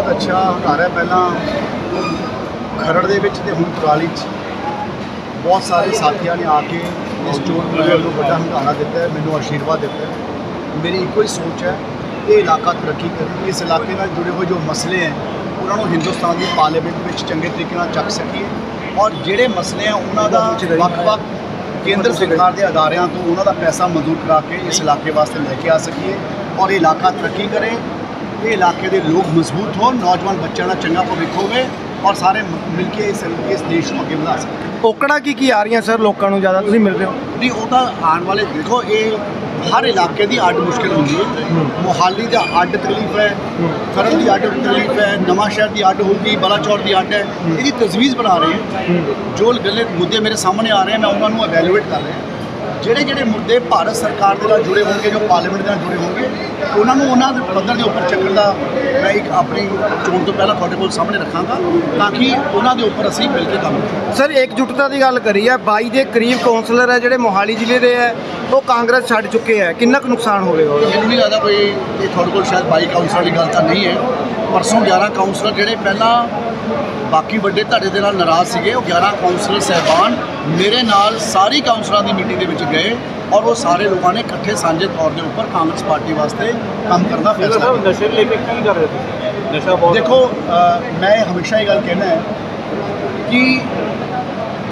ਅੱਛਾ ਹੰਗਾਰਾ ਹੈ ਪਹਿਲਾਂ। ਖਰੜ ਦੇ ਵਿੱਚ ਤੇ ਹੁਣ ਕੁਰਾਲੀ 'ਚ। ਬਹੁਤ ਸਾਰੇ ਸਾਥੀਆਂ ਨੇ ਆ ਕੇ ਇਸ ਚੋਣ ਪ੍ਰੋਗਰਾਮ ਨੂੰ ਵੱਡਾ ਹੰਗਾਰਾ ਦਿੱਤਾ ਹੈ ਮੈਨੂੰ ਆਸ਼ੀਰਵਾਦ ਦਿੱਤਾ ਹੈ। ਮੇਰੀ ਇੱਕੋ ਹੀ ਸੋਚ ਹੈ ਇਹ ਇਲਾਕਾ ਤਰੱਕੀ ਕਰੇ ਇਸ ਇਲਾਕੇ ਨਾਲ ਜੁੜੇ ਹੋਏ ਜੋ ਮਸਲੇ ਹੈ ਉਹਨਾਂ ਨੂੰ ਹਿੰਦੁਸਤਾਨ ਦੀ ਪਾਰਲੀਮੈਂਟ ਵਿੱਚ ਚੰਗੇ ਤਰੀਕੇ ਨਾਲ ਚੱਕ ਸਕੀਏ। ਔਰ ਜਿਹੜੇ ਮਸਲੇ ਆ ਉਹਨਾਂ ਦਾ ਵੱਖ-ਵੱਖ ਕੇਂਦਰ ਸਰਕਾਰ ਦੇ ਅਦਾਰਿਆਂ ਤੋਂ ਉਹਨਾਂ ਦਾ ਪੈਸਾ ਮਨਜ਼ੂਰ ਕਰਾ ਕੇ ਇਸ ਇਲਾਕੇ ਵਾਸਤੇ ਲੈ ਕੇ ਆ ਸਕੀਏ। ਔਰ ਇਹ ਇਲਾਕਾ ਤਰੱਕੀ ਕਰੇ ਇਹ ਇਲਾਕੇ ਦੇ ਲੋਕ ਮਜ਼ਬੂਤ ਹੋਣ ਨੌਜਵਾਨ ਬੱਚਿਆਂ ਦਾ ਚੰਗਾ ਭਵਿੱਖ ਹੋਵੇ ਔਰ ਸਾਰੇ ਮਿਲ ਕੇ ਇਸ ਇਸ ਦੇਸ਼ ਨੂੰ ਅੱਗੇ ਵਧਾ ਸਕਣ। ਔਕੜਾਂ ਕੀ ਕੀ ਆ ਰਹੀਆਂ ਸਰ ਲੋਕਾਂ ਨੂੰ ਜ਼ਿਆਦਾ? ਤੁਸੀਂ ਮਿਲ ਰਹੇ ਹੋ? ਨਹੀਂ ਉਹ ਤਾਂ ਆਉਣ ਵਾਲੇ ਦੇਖੋ ਇਹ ਹਰ ਇਲਾਕੇ ਦੀ ਅੱਡ ਮੁਸ਼ਕਿਲ ਹੁੰਦੀ ਹੈ। ਮੋਹਾਲੀ ਦਾ ਅੱਡ ਤਕਲੀਫ ਹੈ ਖਰੜ ਦੀ ਅੱਡ ਤਕਲੀਫ ਹੈ ਨਵਾਂ ਸ਼ਹਿਰ ਦੀ ਅੱਡ ਹੋਊਗੀ ਬਲਾਚੌਰ ਦੀ ਅੱਡ ਹੈ। ਇਹਦੀ ਤਜਵੀਜ਼ ਬਣਾ ਰਹੇ ਹਾਂ। ਜੋ ਗੱਲੇ ਮੁੱਦੇ ਮੇਰੇ ਸਾਹਮਣੇ ਆ ਰਹੇ ਮੈਂ ਉਹਨਾਂ ਨੂੰ ਇਵੈਲੂਏਟ ਕਰ ਰਿਹਾ ਜਿਹੜੇ ਜਿਹੜੇ ਮੁੱਦੇ ਭਾਰਤ ਸਰਕਾਰ ਦੇ ਨਾਲ ਜੁੜੇ ਹੋਣਗੇ ਜੋ ਪਾਰਲੀਮੈਂਟ ਦੇ ਨਾਲ ਜੁੜੇ ਹੋਣਗੇ ਉਹਨਾਂ ਨੂੰ ਉਹਨਾਂ ਦੇ ਪੱਧਰ ਦੇ ਉੱਪਰ ਚੱਕਣ ਦਾ ਮੈਂ ਇੱਕ ਆਪਣੀ ਚੋਣ ਤੋਂ ਪਹਿਲਾਂ ਤੁਹਾਡੇ ਕੋਲ ਸਾਹਮਣੇ ਰੱਖਾਂਗਾ ਤਾਂ ਕਿ ਉਹਨਾਂ ਦੇ ਉੱਪਰ ਅਸੀਂ ਮਿਲ ਕੇ ਕੰਮ ਕਰੀਏ ਸਰ ਇਕਜੁੱਟਤਾ ਦੀ ਗੱਲ ਕਰੀ ਹੈ 22 ਦੇ ਕਰੀਬ ਕਾਉਂਸਲਰ ਹੈ ਜਿਹੜੇ ਮੋਹਾਲੀ ਜ਼ਿਲ੍ਹੇ ਦੇ ਹੈ ਉਹ ਕਾਂਗਰਸ ਛੱਡ ਚੁੱਕੇ ਹੈ ਕਿੰਨਾ ਕੁ ਨੁਕਸਾਨ ਹੋਵੇਗਾ? ਮੈਨੂੰ ਨਹੀਂ ਲੱਗਦਾ ਕੋਈ ਇਹ ਤੁਹਾਡੇ ਕੋਲ ਸ਼ਾਇਦ ਬਾਈ ਕਾਉਂਸਲਰ ਦੀ ਗੱਲ ਤਾਂ ਨਹੀਂ ਹੈ ਪਰਸੋਂ 11 ਕਾਉਂਸਲਰ ਜਿਹੜੇ ਪਹਿਲਾਂ ਬਾਕੀ ਵੱਡੇ ਧੜੇ ਦੇ ਨਾਲ ਨਾਰਾਜ਼ ਸੀਗੇ। ਉਹ 11 ਕਾਉਂਸਲਰ ਸਹਿਬਾਨ ਮੇਰੇ ਨਾਲ ਸਾਰੀ ਕਾਉਂਸਲਰਾਂ ਦੀ ਮੀਟਿੰਗ ਦੇ ਵਿੱਚ ਗਏ ਔਰ ਉਹ ਸਾਰੇ ਲੋਕਾਂ ਨੇ ਇਕੱਠੇ ਸਾਂਝੇ ਤੌਰ ਦੇ ਉੱਪਰ ਕਾਂਗਰਸ ਪਾਰਟੀ ਵਾਸਤੇ ਕੰਮ ਕਰਨ ਦਾ ਫੈਸਲਾ ਕੀਤਾ। ਨਸ਼ੇ ਲੈ ਕੇ ਕੀ ਕਰ ਰਹੇ ਤੁਸੀਂ? ਨਸ਼ਾ ਬਹੁਤ ਦੇਖੋ ਮੈਂ ਹਮੇਸ਼ਾ ਇਹ ਗੱਲ ਕਹਿਣਾ ਹੈ ਕਿ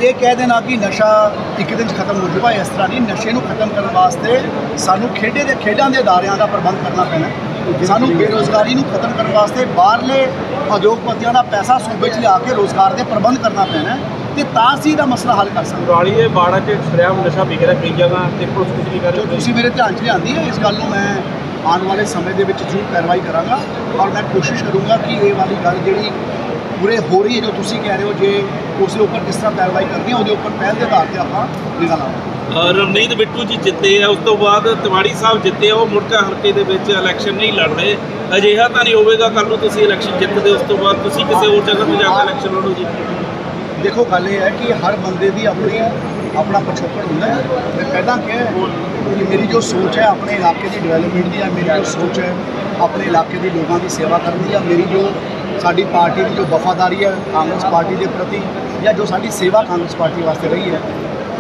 ਇਹ ਕਹਿ ਦੇਣਾ ਕਿ ਨਸ਼ਾ ਇੱਕ ਦਿਨ 'ਚ ਖਤਮ ਹੋ ਜਾਊਗਾ ਇਸ ਤਰ੍ਹਾਂ ਨਹੀਂ ਨਸ਼ੇ ਨੂੰ ਖਤਮ ਕਰਨ ਵਾਸਤੇ ਸਾਨੂੰ ਖੇਡੇ ਦੇ ਖੇਡਾਂ ਦੇ ਅਦਾਰਿਆਂ ਦਾ ਪ੍ਰਬੰਧ ਕਰਨਾ ਪੈਣਾ। ਸਾਨੂੰ ਬੇਰੋਜ਼ਗਾਰੀ ਨੂੰ ਖਤਮ ਕਰਨ ਵਾਸਤੇ ਬਾਹਰਲੇ ਉਦਯੋਗਪਤੀਆਂ ਦਾ ਪੈਸਾ ਸੂਬੇ 'ਚ ਲਿਆ ਕੇ ਰੋਜ਼ਗਾਰ ਦੇ ਪ੍ਰਬੰਧ ਕਰਨਾ ਪੈਣਾ ਤੇ ਤਾਂ ਅਸੀਂ ਦਾ ਮਸਲਾ ਹੱਲ ਕਰ ਸਕਦੇ ਦੇ ਬਾੜਾ 'ਚ ਸ਼ਰਿਆਮ ਨਸ਼ਾ ਵਿਕ ਰਿਹਾ ਕਈ ਜਗ੍ਹਾ ਤੇ ਪੁਲਿਸ ਕੁਝ ਨਹੀਂ ਕਰ ਰਹੀ। ਤੁਸੀਂ ਮੇਰੇ ਧਿਆਨ 'ਚ ਲਿਆਂਦੀ ਹੈ ਇਸ ਗੱਲ ਨੂੰ ਮੈਂ ਆਉਣ ਵਾਲੇ ਸਮੇਂ ਦੇ ਵਿੱਚ ਜ਼ਰੂਰ ਕਾਰਵਾਈ ਕਰਾਂਗਾ ਔਰ ਮੈਂ ਕੋਸ਼ਿਸ਼ ਕਰੂੰਗਾ ਕਿ ਇਹ ਵਾਲੀ ਗੱਲ ਜਿਹੜੀ ਪੂਰੇ ਹੋ ਰਹੀ ਹੈ ਜੋ ਤੁਸੀਂ ਕਹਿ ਰਹੇ ਹੋ ਜੇ ਉਸ ਦੇ ਉੱਪਰ ਕਿਸ ਤਰ੍ਹਾਂ ਕਾਰਵਾਈ ਕਰਨੀ ਹੈ ਉਹਦੇ ਉੱਪਰ ਪਹਿਲ ਦੇ ਆਧਾਰ ਤੇ ਆਪਾਂ ਨਿਕਲਾਂਗੇ ਅ, ਰਵਨੀਤ ਬਿੱਟੂ ਜੀ ਜਿੱਤੇ ਆ, ਉਸ ਤੋਂ ਬਾਅਦ ਤਿਵਾੜੀ ਸਾਹਿਬ ਜਿੱਤੇ ਆ, ਉਹ ਮੁੜਕਾ ਹਲਕੇ ਦੇ ਵਿੱਚ ਇਲੈਕਸ਼ਨ ਨਹੀਂ ਲੜ ਰਹੇ ਅਜਿਹਾ ਤਾਂ ਨਹੀਂ ਹੋਵੇਗਾ ਕੱਲ ਨੂੰ ਤੁਸੀਂ ਇਲੈਕਸ਼ਨ ਜਿੱਤਦੇ, ਉਸ ਤੋਂ ਬਾਅਦ ਤੁਸੀਂ ਕਿਸੇ ਹੋਰ ਜਗ੍ਹਾ ਤੇ ਜਾ ਕੇ ਇਲੈਕਸ਼ਨ ਲੜੋ ਜੀ। ਦੇਖੋ, ਗੱਲ ਇਹ ਹੈ ਕਿ ਹਰ ਬੰਦੇ ਦੀ ਆਪਣੀ, ਆਪਣਾ ਪਿਛੋਕੜ ਹੁੰਦਾ ਹੈ। ਮੈਂ ਪਹਿਲਾਂ ਕਿਹਾ ਕਿ ਮੇਰੀ ਜੋ ਸੋਚ ਹੈ, ਆਪਣੇ ਇਲਾਕੇ ਦੀ ਡਿਵੈਲਪਮੈਂਟ ਦੀ ਹੈ, ਮੇਰੀ ਜੋ ਸੋਚ ਹੈ, ਆਪਣੇ ਇਲਾਕੇ ਦੇ ਲੋਕਾਂ ਦੀ ਸੇਵਾ ਕਰਨ ਦੀ ਜਾਂ ਮੇਰੀ ਜੋ ਸਾਡੀ ਪਾਰਟੀ ਦੀ ਜੋ ਵਫਾਦਾਰੀ ਹੈ, ਕਾਂਗਰਸ ਪਾਰਟੀ ਦੇ ਪ੍ਰਤੀ ਜਾਂ ਜੋ ਸਾਡੀ ਸੇਵਾ ਕਾਂਗਰਸ ਪਾਰਟੀ ਵਾਸਤੇ ਰਹੀ ਹੈ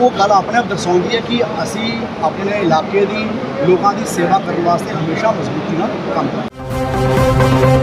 ਉਹ ਗੱਲ ਆਪਣੇ ਆਪ ਦਰਸਾਉਂਦੀ ਹੈ ਕਿ ਅਸੀਂ ਆਪਣੇ ਇਲਾਕੇ ਦੀ ਲੋਕਾਂ ਦੀ ਸੇਵਾ ਕਰਨ ਵਾਸਤੇ ਹਮੇਸ਼ਾ ਮਜ਼ਬੂਤੀ ਨਾਲ ਕੰਮ ਕਰਾਂਗੇ